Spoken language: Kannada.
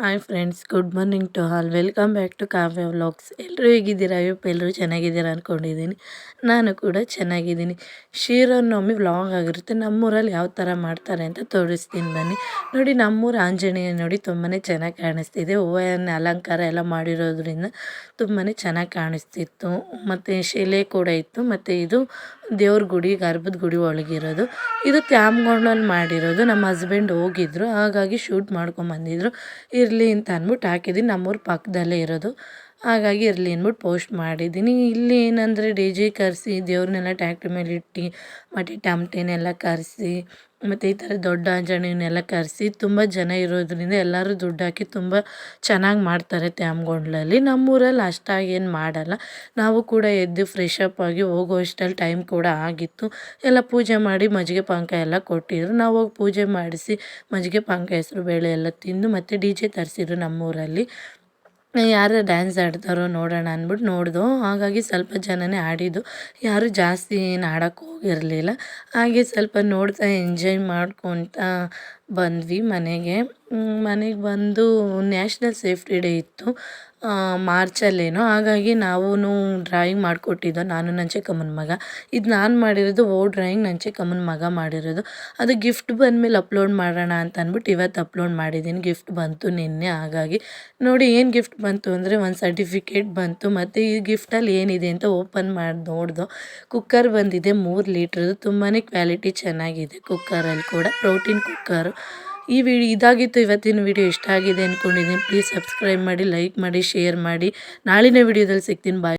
Hi friends good morning to all welcome back to Kavya vlogs ಎಲ್ಲರೂ ಹೇಗಿದ್ದೀರಾ? ಇವಪ್ಪ ಎಲ್ಲರೂ ಚೆನ್ನಾಗಿದ್ದೀರಾ ಅಂದ್ಕೊಂಡಿದ್ದೀನಿ ನಾನು ಕೂಡ ಚೆನ್ನಾಗಿದ್ದೀನಿ. ಶ್ರೀರಾಮನವಮಿ ವ್ಲಾಗ್ ಆಗಿರುತ್ತೆ. ನಮ್ಮೂರಲ್ಲಿ ಯಾವ ಥರ ಮಾಡ್ತಾರೆ ಅಂತ ತೋರಿಸ್ತೀನಿ ಬನ್ನಿ. ನೋಡಿ, ನಮ್ಮೂರ ಆಂಜನೇಯ ನೋಡಿ ತುಂಬಾ ಚೆನ್ನಾಗಿ ಕಾಣಿಸ್ತಿದೆ. ಹೂವನ್ನು ಅಲಂಕಾರ ಎಲ್ಲ ಮಾಡಿರೋದ್ರಿಂದ ತುಂಬಾ ಚೆನ್ನಾಗಿ ಕಾಣಿಸ್ತಿತ್ತು. ಮತ್ತು ಶಿಲೆ ಕೂಡ ಇತ್ತು. ಮತ್ತು ಇದು ದೇವ್ರ ಗುಡಿ, ಗರ್ಭದ ಗುಡಿ ಒಳಗಿರೋದು. ಇದು ತ್ಯಾಮ್ಗೊಂಡಲ್ಲಿ ಮಾಡಿರೋದು. ನಮ್ಮ ಹಸ್ಬೆಂಡ್ ಹೋಗಿದ್ರು. ಹಾಗಾಗಿ ಶೂಟ್ ಮಾಡ್ಕೊಂಬಂದಿದ್ರು. ಇರಲಿ ಅಂತ ಅಂದ್ಬಿಟ್ಟು ಹಾಕಿದ್ದೀನಿ ನಮ್ಮೂರ ಪಕ್ಕದಲ್ಲೇ ಇರೋದು. ಹಾಗಾಗಿ ಇರಲಿ ಅಂದ್ಬಿಟ್ಟು ಪೋಸ್ಟ್ ಮಾಡಿದ್ದೀನಿ. ಇಲ್ಲಿ ಏನಂದರೆ ಡಿ ಜೆ ಕರೆಸಿ, ದೇವ್ರನ್ನೆಲ್ಲ ಟ್ಯಾಕ್ಟ್ರ್ ಮೇಲೆ ಇಟ್ಟು, ಮತ್ತು ಟಮಟೆನೆಲ್ಲ ಕರೆಸಿ, ಮತ್ತು ಈ ಥರ ದೊಡ್ಡ ಆಂಜನೇಯನೆಲ್ಲ ಕರೆಸಿ, ತುಂಬ ಜನ ಇರೋದ್ರಿಂದ ಎಲ್ಲರೂ ದುಡ್ಡು ಹಾಕಿ ತುಂಬ ಚೆನ್ನಾಗಿ ಮಾಡ್ತಾರೆ ತ್ಯಾಮ್ಗೊಂಡ್ಲಲ್ಲಿ. ನಮ್ಮೂರಲ್ಲಿ ಅಷ್ಟಾಗಿ ಏನು ಮಾಡಲ್ಲ. ನಾವು ಕೂಡ ಎದ್ದು ಫ್ರೆಶ್ ಅಪ್ ಆಗಿ ಹೋಗೋ ಅಷ್ಟಲ್ಲಿ ಟೈಮ್ ಕೂಡ ಆಗಿತ್ತು. ಎಲ್ಲ ಪೂಜೆ ಮಾಡಿ ಮಜ್ಜಿಗೆ ಪಂಕ ಎಲ್ಲ ಕೊಟ್ಟಿದ್ರು. ನಾವು ಹೋಗಿ ಪೂಜೆ ಮಾಡಿಸಿ ಮಜ್ಜಿಗೆ ಪಂಕ ಹೆಸರು ಬೇಳೆ ಎಲ್ಲ ತಿಂದು ಮತ್ತು ಡಿ ಜೆ ತರಿಸಿದ್ರು ನಮ್ಮೂರಲ್ಲಿ. ಯಾರು ಡ್ಯಾನ್ಸ್ ಆಡ್ತಾರೋ ನೋಡೋಣ ಅಂದ್ಬಿಟ್ಟು ನೋಡಿದೋ. ಹಾಗಾಗಿ ಸ್ವಲ್ಪ ಜನನೇ ಆಡಿದ್ದು. ಯಾರು ಜಾಸ್ತಿ ಏನು ಆಡೋಕ್ಕೆ ಹೋಗಿರಲಿಲ್ಲ. ಹಾಗೆ ಸ್ವಲ್ಪ ನೋಡ್ತಾ ಎಂಜಾಯ್ ಮಾಡ್ಕೊತಾ ಬಂದ್ವಿ ಮನೆಗೆ. ಮನೆಗೆ ಬಂದು ನ್ಯಾಷನಲ್ ಸೇಫ್ಟಿ ಡೇ ಇತ್ತು. ಮಾರ್ಚಲ್ಲೇನೋ. ಹಾಗಾಗಿ ನಾವೂ ಡ್ರಾಯಿಂಗ್ ಮಾಡಿಕೊಟ್ಟಿದ್ದೋ, ನಾನು ನನ್ನ ಚಿಕ್ಕಮ್ಮನ ಮಗ. ಇದು ನಾನು ಮಾಡಿರೋದು ಓ ಡ್ರಾಯಿಂಗ್ ನನ್ನ ಚಿಕ್ಕಮ್ಮನ ಮಗ ಮಾಡಿರೋದು. ಅದು ಗಿಫ್ಟ್ ಬಂದಮೇಲೆ ಅಪ್ಲೋಡ್ ಮಾಡೋಣ ಅಂತ ಅಂದ್ಬಿಟ್ಟು ಇವತ್ತು ಅಪ್ಲೋಡ್ ಮಾಡಿದ್ದೀನಿ ಗಿಫ್ಟ್ ಬಂತು ನಿನ್ನೆ, ಹಾಗಾಗಿ. ನೋಡಿ ಏನು ಗಿಫ್ಟ್ ಬಂತು ಅಂದರೆ ಒಂದು ಸರ್ಟಿಫಿಕೇಟ್ ಬಂತು. ಮತ್ತು ಈ ಗಿಫ್ಟಲ್ಲಿ ಏನಿದೆ ಅಂತ ಓಪನ್ ಮಾಡಿ, ನೋಡ್ದೋ. ಕುಕ್ಕರ್ ಬಂದಿದೆ ಮೂರು ಲೀಟ್ರದ್ದು. ತುಂಬಾ ಕ್ವಾಲಿಟಿ ಚೆನ್ನಾಗಿದೆ ಕುಕ್ಕರಲ್ಲಿ ಕೂಡ. Protein cooker. ಈ ವಿಡಿಯೋ ಇದಾಗಿತ್ತು, ಇವತ್ತಿನ ವಿಡಿಯೋ ಇಷ್ಟ ಆಗಿದೆ ಅಂದ್ಕೊಂಡಿದ್ದೀನಿ ಪ್ಲೀಸ್ ಸಬ್ಸ್ಕ್ರೈಬ್ ಮಾಡಿ ಲೈಕ್ ಮಾಡಿ ಶೇರ್ ಮಾಡಿ. ನಾಳಿನ ವಿಡಿಯೋದಲ್ಲಿ ಸಿಗ್ತೀನಿ. ಬಾಯ್